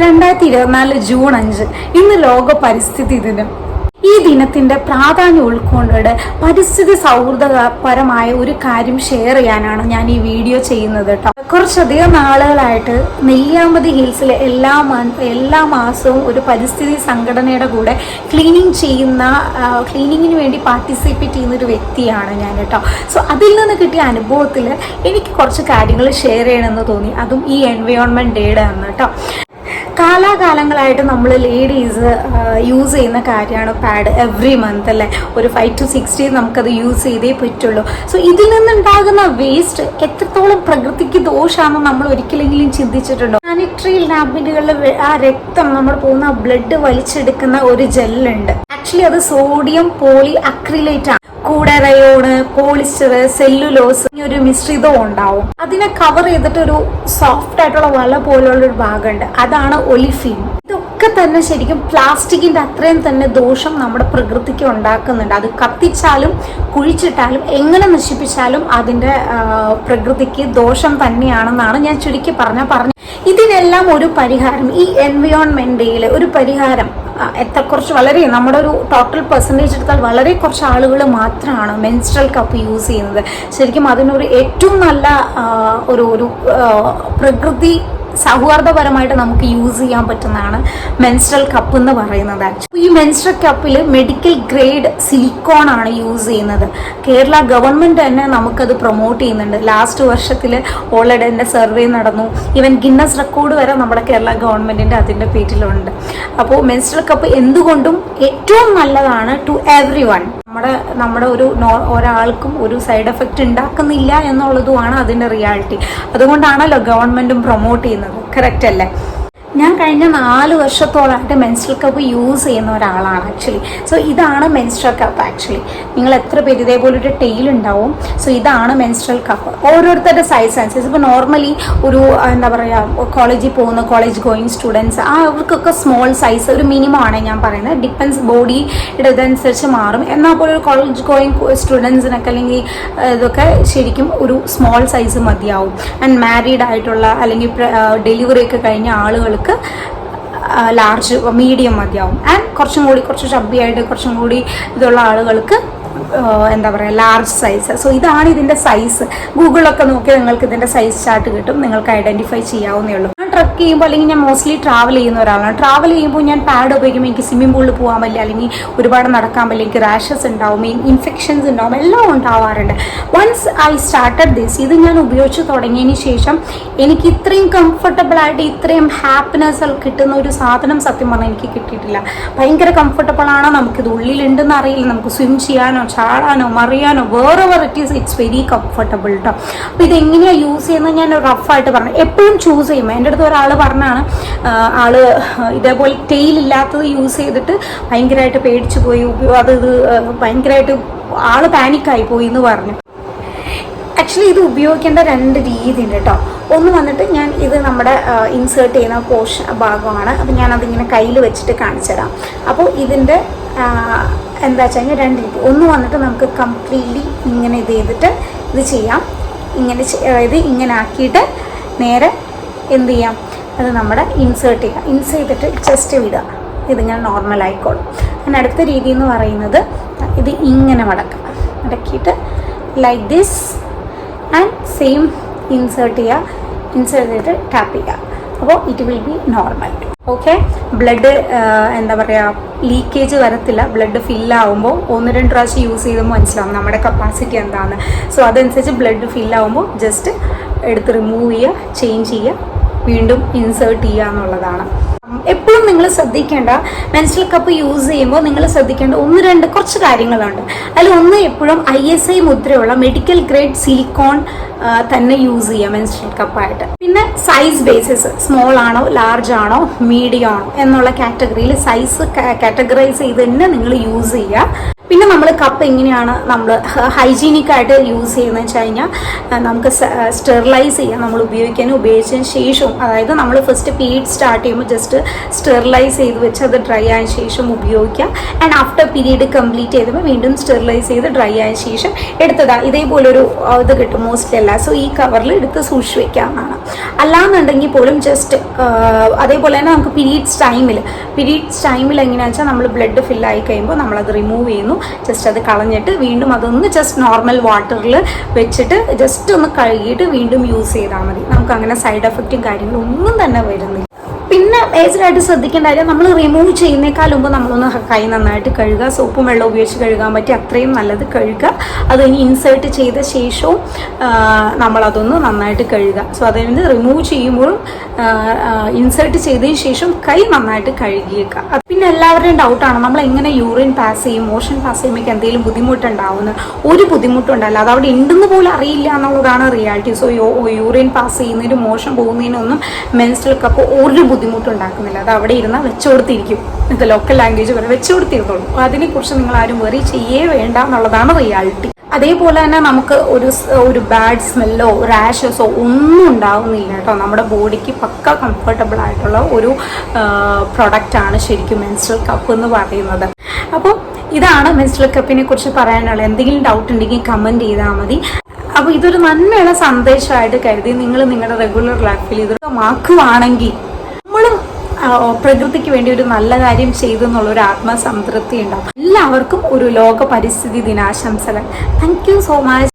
രണ്ടായിരത്തി ഇരുപത്തിനാല് ജൂൺ അഞ്ച്. ഇന്ന് ലോക പരിസ്ഥിതി ദിനം. ഈ ദിനത്തിന്റെ പ്രാധാന്യം ഉൾക്കൊണ്ട് പരിസ്ഥിതി സൗഹൃദപരമായ ഒരു കാര്യം ഷെയർ ചെയ്യാനാണ് ഞാൻ ഈ വീഡിയോ ചെയ്യുന്നത് കേട്ടോ കുറച്ചധികം നാളുകളായിട്ട് നെല്ലിയാമ്പതി ഹിൽസിലെ എല്ലാ എല്ലാ മാസവും ഒരു പരിസ്ഥിതി സംഘടനയുടെ കൂടെ ക്ലീനിങ് ചെയ്യുന്ന ക്ലീനിങ്ങിന് വേണ്ടി പാർട്ടിസിപ്പേറ്റ് ചെയ്യുന്ന ഒരു വ്യക്തിയാണ് ഞാൻ കേട്ടോ സോ അതിൽ നിന്ന് കിട്ടിയ അനുഭവത്തിൽ എനിക്ക് കുറച്ച് കാര്യങ്ങൾ ഷെയർ ചെയ്യണമെന്ന് തോന്നി. അതും ഈ എൻവയോൺമെന്റ് ഡേയുടെ അന്ന് കേട്ടോ കാലാകാലങ്ങളായിട്ട് നമ്മൾ ലേഡീസ് യൂസ് ചെയ്യുന്ന കാര്യമാണ് പാഡ് എവറി മന്ത് അല്ലേ? ഒരു ഫൈവ് ടു സിക്സ് ഡേയ്സ് നമുക്കത് യൂസ് ചെയ്തേ പറ്റുള്ളൂ. സോ ഇതിൽ നിന്നുണ്ടാകുന്ന വേസ്റ്റ് എത്രത്തോളം പ്രകൃതിക്ക് ദോഷമാണെന്ന് നമ്മൾ ഒരിക്കലെങ്കിലും ചിന്തിച്ചിട്ടുണ്ടോ? സാനിറ്ററി ലാബിനുകളിൽ ആ രക്തം നമ്മൾ പോകുന്ന ബ്ലഡ് വലിച്ചെടുക്കുന്ന ഒരു ജെല്ലുണ്ട് ആക്ച്വലി അത് സോഡിയം പോളി അക്രിലേറ്റ് കൂടെ റയോണ് പോളിസ്റ്റർ സെല്ലുലോസ് ഒരു മിശ്രിതവും ഉണ്ടാവും. അതിനെ കവർ ചെയ്തിട്ട് ഒരു സോഫ്റ്റ് ആയിട്ടുള്ള വല പോലുള്ള ഒരു ഭാഗമുണ്ട്. അതാണ് ഒലിഫിൻ ഇതൊക്കെ തന്നെ ശരിക്കും പ്ലാസ്റ്റിക്കിന്റെ അത്രയും തന്നെ ദോഷം നമ്മുടെ പ്രകൃതിക്ക് ഉണ്ടാക്കുന്നുണ്ട്. അത് കത്തിച്ചാലും കുഴിച്ചിട്ടാലും എങ്ങനെ നശിപ്പിച്ചാലും അതിന്റെ പ്രകൃതിക്ക് ദോഷം തന്നെയാണെന്നാണ് ഞാൻ ചുരുക്കി പറഞ്ഞ പറഞ്ഞു. ഇതിനെല്ലാം ഒരു പരിഹാരം. ഈ എൻവയോൺമെന്റ് ഒരു പരിഹാരം. എത്ര കുറച്ച് വളരെ നമ്മുടെ ഒരു ടോട്ടൽ പെർസെന്റേജ് എടുത്താൽ വളരെ കുറച്ച് ആളുകൾ മാത്രമാണ് മെൻസ്ട്രൽ കപ്പ് യൂസ് ചെയ്യുന്നത്. ശരിക്കും അതിനൊരു ഏറ്റവും നല്ല ഒരു ഒരു പ്രകൃതി സൗഹാർദ്ദപരമായിട്ട് നമുക്ക് യൂസ് ചെയ്യാൻ പറ്റുന്നതാണ് മെൻസ്ട്രൽ കപ്പ് എന്ന് പറയുന്നത് ഈ മെൻസ്ട്രൽ കപ്പിൽ മെഡിക്കൽ ഗ്രേഡ് സിലിക്കോൺ ആണ് യൂസ് ചെയ്യുന്നത്. കേരള ഗവൺമെന്റ് തന്നെ നമുക്കത് പ്രൊമോട്ട് ചെയ്യുന്നുണ്ട്. ലാസ്റ്റ് വർഷത്തിൽ ഓൾറെഡി എന്റെ സർവേ നടന്നു. ഈവൻ ഗിന്നസ് റെക്കോർഡ് വരെ നമ്മുടെ കേരള ഗവൺമെന്റിന്റെ അതിന്റെ പേരിലുണ്ട്. അപ്പോൾ മെൻസ്ട്രൽ കപ്പ് എന്തുകൊണ്ടും ഏറ്റവും നല്ലതാണ് ടു എവ്രി വൺ നമ്മുടെ നമ്മുടെ ഒരു ഒരാൾക്കും ഒരു സൈഡ് എഫക്റ്റ് ഉണ്ടാക്കുന്നില്ല എന്നുള്ളതുമാണ് അതിന്റെ റിയാലിറ്റി. അതുകൊണ്ടാണല്ലോ ഗവൺമെന്റും പ്രൊമോട്ട് ചെയ്യുന്നത്. കറക്റ്റ് അല്ലേ? ഞാൻ കഴിഞ്ഞ നാല് വർഷത്തോളമായിട്ട് മെൻസ്ട്രൽ കപ്പ് യൂസ് ചെയ്യുന്ന ഒരാളാണ് ആക്ച്വലി സോ ഇതാണ് മെൻസ്ട്രൽ കപ്പ് ആക്ച്വലി നിങ്ങൾ എത്ര പേര് ഇതേപോലെ ഒരു ടെയിൽ ഉണ്ടാവും? സോ ഇതാണ് മെൻസ്ട്രൽ കപ്പ് ഓരോരുത്തരുടെ സൈസ് അനുസരിച്ച്. ഇപ്പോൾ നോർമലി ഒരു എന്താ പറയുക കോളേജിൽ പോകുന്ന കോളേജ് ഗോയിങ് സ്റ്റുഡൻസ് ആ അവർക്കൊക്കെ സ്മോൾ സൈസ് ഒരു മിനിമം ആണ് ഞാൻ പറയുന്നത്. ഡിപ്പെൻസ് ബോഡിയുടെ ഇതനുസരിച്ച് മാറും. എന്നാൽ പോലും ഒരു കോളേജ് ഗോയിങ് സ്റ്റുഡൻസിനൊക്കെ അല്ലെങ്കിൽ ഇതൊക്കെ ശരിക്കും ഒരു സ്മോൾ സൈസ് മതിയാവും. ആൻഡ് മാരീഡ് ആയിട്ടുള്ള അല്ലെങ്കിൽ ഡെലിവറി ഒക്കെ കഴിഞ്ഞ ആളുകൾക്ക് ലാർജ് മീഡിയം മതിയാവും. ആൻഡ് കുറച്ചും കൂടി കുറച്ച് ചബ്ബിയായിട്ട് കുറച്ചും കൂടി ഇതുള്ള ആളുകൾക്ക് എന്താ പറയുക ലാർജ് സൈസ് സോ ഇതാണ് ഇതിന്റെ സൈസ് ഗൂഗിളിലൊക്കെ നോക്കി നിങ്ങൾക്ക് ഇതിന്റെ സൈസ് ചാർട്ട് കിട്ടും. നിങ്ങൾക്ക് ഐഡന്റിഫൈ ചെയ്യാവുന്നേ ഉള്ളൂ. ഞാൻ ട്രക്ക് ചെയ്യുമ്പോൾ അല്ലെങ്കിൽ ഞാൻ മോസ്റ്റ്ലി ട്രാവൽ ചെയ്യുന്ന ഒരാളാണ്. ട്രാവൽ ചെയ്യുമ്പോൾ ഞാൻ പാഡ് ഉപയോഗിക്കുമ്പോൾ എനിക്ക് സ്വിമ്മിംഗ് പൂളിൽ പോകാൻ പറ്റില്ല. അല്ലെങ്കിൽ ഒരുപാട് നടക്കാൻ പറ്റില്ല. എനിക്ക് റാഷസ് ഉണ്ടാവും ഇൻഫെക്ഷൻസ് ഉണ്ടാവും എല്ലാം ഉണ്ടാവാറുണ്ട്. വൺസ് ഐ സ്റ്റാർട്ടഡ് ദിസ് ഇത് ഞാൻ ഉപയോഗിച്ച് തുടങ്ങിയതിന് ശേഷം എനിക്ക് ഇത്രയും കംഫർട്ടബിൾ ആയിട്ട് ഇത്രയും ഹാപ്പിനെസ് കിട്ടുന്ന ഒരു സാധനം സത്യം പറഞ്ഞാൽ എനിക്ക് കിട്ടിയിട്ടില്ല. ഭയങ്കര കംഫർട്ടബിൾ ആണ്? നമുക്കിത് ഉള്ളിലുണ്ടെന്ന് അറിയില്ല. നമുക്ക് സ്വിം ചെയ്യാനോ ചാടാനോ മറിയാനോ വേറെ വെറൈറ്റീസ് ഇറ്റ്സ് വെരി കംഫർട്ടബിൾ കേട്ടോ അപ്പോൾ ഇതെങ്ങനെയാണ് യൂസ് ചെയ്യുന്നത് ഞാൻ റഫായിട്ട് പറഞ്ഞു. എപ്പോഴും ചൂസ് ചെയ്യുമ്പോൾ എന്റെ അടുത്ത് ഒരാൾ പറഞ്ഞാണ് ആൾ ഇതേപോലെ ടെയിൽ ഇല്ലാത്തത് യൂസ് ചെയ്തിട്ട് ഭയങ്കരമായിട്ട് പേടിച്ചു പോയി അത് ഇത് ഭയങ്കരമായിട്ട് ആൾ പാനിക്കായി പോയി എന്ന് പറഞ്ഞു. ആക്ച്വലി ഇത് ഉപയോഗിക്കേണ്ട രണ്ട് രീതി ഉണ്ട് കേട്ടോ ഒന്ന് വന്നിട്ട് ഞാൻ ഇത് നമ്മുടെ ഇൻസേർട്ട് ചെയ്യുന്ന പോർഷൻ ഭാഗമാണ്. അപ്പോൾ ഞാൻ അതിങ്ങനെ കയ്യിൽ വെച്ചിട്ട് കാണിച്ചു തരാം അപ്പോൾ ഇതിന്റെ എന്താ വെച്ച് കഴിഞ്ഞാൽ രണ്ട് രീതി. ഒന്ന് വന്നിട്ട് നമുക്ക് കംപ്ലീറ്റ്ലി ഇങ്ങനെ ഇത് ചെയ്തിട്ട് ഇത് ചെയ്യാം. ഇങ്ങനെ ഇത് ഇങ്ങനെ ആക്കിയിട്ട് നേരെ എന്ത് ചെയ്യാം? അത് നമ്മുടെ ഇൻസേർട്ട് ചെയ്യാം. ഇൻസേർട്ട് ചെയ്തിട്ട് ജസ്റ്റ് വിടുക ഇതിങ്ങനെ നോർമൽ ആയിക്കോളും. അതിന് അടുത്ത രീതി എന്ന് പറയുന്നത് ഇത് ഇങ്ങനെ മടക്കുക. മടക്കിയിട്ട് like this and same insert ചെയ്യുക ഇൻസേർട്ട് ചെയ്തിട്ട് ടാപ്പ് ചെയ്യുക അപ്പോൾ it will be normal okay blood എന്താ പറയുക ലീക്കേജ് വരത്തില്ല. ബ്ലഡ് ഫില്ലാവുമ്പോൾ ഒന്ന് രണ്ട് പ്രാവശ്യം യൂസ് ചെയ്ത് മനസ്സിലാവും നമ്മുടെ കപ്പാസിറ്റി എന്താണ് സോ അതനുസരിച്ച് ബ്ലഡ് ഫില്ലാവുമ്പോൾ ജസ്റ്റ് എടുത്ത് റിമൂവ് ചെയ്യുക ചേഞ്ച് ചെയ്യുക വീണ്ടും ഇൻസേർട്ട് ചെയ്യുക എന്നുള്ളതാണ് എപ്പോഴും നിങ്ങൾ ശ്രദ്ധിക്കേണ്ട മെൻസ്ട്രൽ കപ്പ് യൂസ് ചെയ്യുമ്പോൾ നിങ്ങൾ ശ്രദ്ധിക്കേണ്ട ഒന്ന് രണ്ട് കുറച്ച് കാര്യങ്ങളുണ്ട്. അതിൽ ഒന്ന് എപ്പോഴും ഐ എസ് ഐ മുദ്രയുള്ള മെഡിക്കൽ ഗ്രേഡ് സിലിക്കോൺ തന്നെ യൂസ് ചെയ്യുക മെൻസ്ട്രൽ കപ്പായിട്ട് പിന്നെ സൈസ് ബേസിസ് സ്മോൾ ആണോ ലാർജ് ആണോ മീഡിയം ആണോ എന്നുള്ള കാറ്റഗറിയിൽ സൈസ് കാറ്റഗറൈസ് ചെയ്ത് തന്നെ നിങ്ങൾ യൂസ് ചെയ്യുക. പിന്നെ നമ്മൾ കപ്പ് എങ്ങനെയാണ് നമ്മൾ ഹൈജീനിക് ആയിട്ട് യൂസ് ചെയ്യുന്നത് വെച്ച് കഴിഞ്ഞാൽ നമുക്ക് സ്റ്റെറിലൈസ് ചെയ്യാൻ നമ്മൾ ഉപയോഗിക്കാനും ഉപയോഗിച്ചതിന് ശേഷവും അതായത് നമ്മൾ ഫസ്റ്റ് പീരീഡ് സ്റ്റാർട്ട് ചെയ്യുമ്പോൾ ജസ്റ്റ് സ്റ്റെറിലൈസ് ചെയ്ത് വെച്ച് അത് ഡ്രൈ ആയ ശേഷം ഉപയോഗിക്കാം. ആൻഡ് ആഫ്റ്റർ പീരീഡ് കംപ്ലീറ്റ് ചെയ്തപ്പോൾ വീണ്ടും സ്റ്റെറിലൈസ് ചെയ്ത് ഡ്രൈ ആയ ശേഷം എടുത്തതാ. ഇതേപോലൊരു ഇത് കിട്ടും മോസ്റ്റ്ലി അല്ല സോ ഈ കവറിൽ എടുത്ത് സൂക്ഷിച്ച് വെക്കാവുന്നതാണ്. അല്ലാന്നുണ്ടെങ്കിൽ പോലും ജസ്റ്റ് അതേപോലെ തന്നെ നമുക്ക് പീരീഡ്സ് ടൈമിൽ പീരീഡ്സ് ടൈമിൽ എങ്ങനെയാണെന്ന് വെച്ചാൽ നമ്മൾ ബ്ലഡ് ഫില്ലായി കഴിയുമ്പോൾ നമ്മളത് റിമൂവ് ചെയ്യുന്നു. ജസ്റ്റ് അത് കളഞ്ഞിട്ട് വീണ്ടും അതൊന്ന് ജസ്റ്റ് നോർമൽ വാട്ടറിൽ വെച്ചിട്ട് ജസ്റ്റ് ഒന്ന് കഴുകിയിട്ട് വീണ്ടും യൂസ് ചെയ്താൽ മതി. നമുക്ക് അങ്ങനെ സൈഡ് എഫക്റ്റും കാര്യങ്ങളും ഒന്നും തന്നെ വരുന്നില്ല. പിന്നെ മേജറായിട്ട് ശ്രദ്ധിക്കേണ്ട കാര്യം നമ്മൾ റിമൂവ് ചെയ്യുന്നേക്കാൾ മുമ്പ് നമ്മളൊന്ന് കൈ നന്നായിട്ട് കഴുകുക. സോപ്പും വെള്ളം ഉപയോഗിച്ച് കഴുകാൻ പറ്റി അത്രയും നല്ലത് കഴുകുക. അത് ഇനി ഇൻസേർട്ട് ചെയ്ത ശേഷവും നമ്മളതൊന്ന് നന്നായിട്ട് കഴുകുക. സോ അതായത് റിമൂവ് ചെയ്യുമ്പോഴും ഇൻസേർട്ട് ചെയ്തതിന് ശേഷം കൈ നന്നായിട്ട് കഴുകിയേക്കുക. പിന്നെ എല്ലാവരുടെയും ഡൗട്ടാണ് നമ്മൾ എങ്ങനെ യൂറിൻ പാസ് ചെയ്യും മോഷൻ പാസ് ചെയ്യുമ്പോൾ എന്തെങ്കിലും ബുദ്ധിമുട്ടുണ്ടാവുന്ന ഒരു ബുദ്ധിമുട്ടുണ്ടല്ല. അത് അവിടെ ഉണ്ടെന്ന് പോലും അറിയില്ല എന്നുള്ളതാണ് റിയാലിറ്റി സോ യൂറിൻ പാസ് ചെയ്യുന്നതിനും മോഷൻ പോകുന്നതിനൊന്നും മെൻസ്ട്രൽ കപ്പ് ഒരു ബുദ്ധിമുട്ടുണ്ടാക്കുന്നില്ല. അത് അവിടെ ഇരുന്നാൽ വെച്ചുകൊടുത്തിരിക്കും. ഇന്നത്തെ ലോക്കൽ ലാംഗ്വേജ് പോലെ വെച്ചുകൊടുത്തിരുന്നുള്ളൂ അപ്പോൾ അതിനെക്കുറിച്ച് നിങ്ങൾ ആരും വെറി ചെയ്യേ വേണ്ട എന്നുള്ളതാണ് റിയാലിറ്റി അതേപോലെ തന്നെ നമുക്ക് ഒരു ഒരു ബാഡ് സ്മെല്ലോ റാഷസോ ഒന്നും ഉണ്ടാവുന്നില്ല കേട്ടോ. നമ്മുടെ ബോഡിക്ക് പക്ക കംഫർട്ടബിൾ ആയിട്ടുള്ള ഒരു പ്രൊഡക്റ്റ് ആണ് ശരിക്കും മെൻസ്ട്രൽ കപ്പ് എന്ന് പറയുന്നത്. അപ്പോൾ ഇതാണ് മെൻസ്ട്രൽ കപ്പിനെ കുറിച്ച് പറയാനുള്ളത്. എന്തെങ്കിലും ഡൗട്ട് ഉണ്ടെങ്കിൽ കമന്റ് ചെയ്താൽ മതി. അപ്പോൾ ഇതൊരു നല്ലൊരു സന്ദേശമായിട്ട് കരുതി നിങ്ങൾ നിങ്ങളുടെ റെഗുലർ ലൈഫിൽ ഇതൊക്കെ മാക്കുവാണെങ്കിൽ പ്രകൃതിക്ക് വേണ്ടി ഒരു നല്ല കാര്യം ചെയ്തു എന്നുള്ള ഒരു ആത്മസംതൃപ്തി ഉണ്ടാവും. എല്ലാവർക്കും ഒരു ലോക പരിസ്ഥിതി ദിനാശംസകൾ. Thank so much